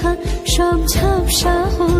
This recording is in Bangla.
লেখা সব ঝাপসা হয়ে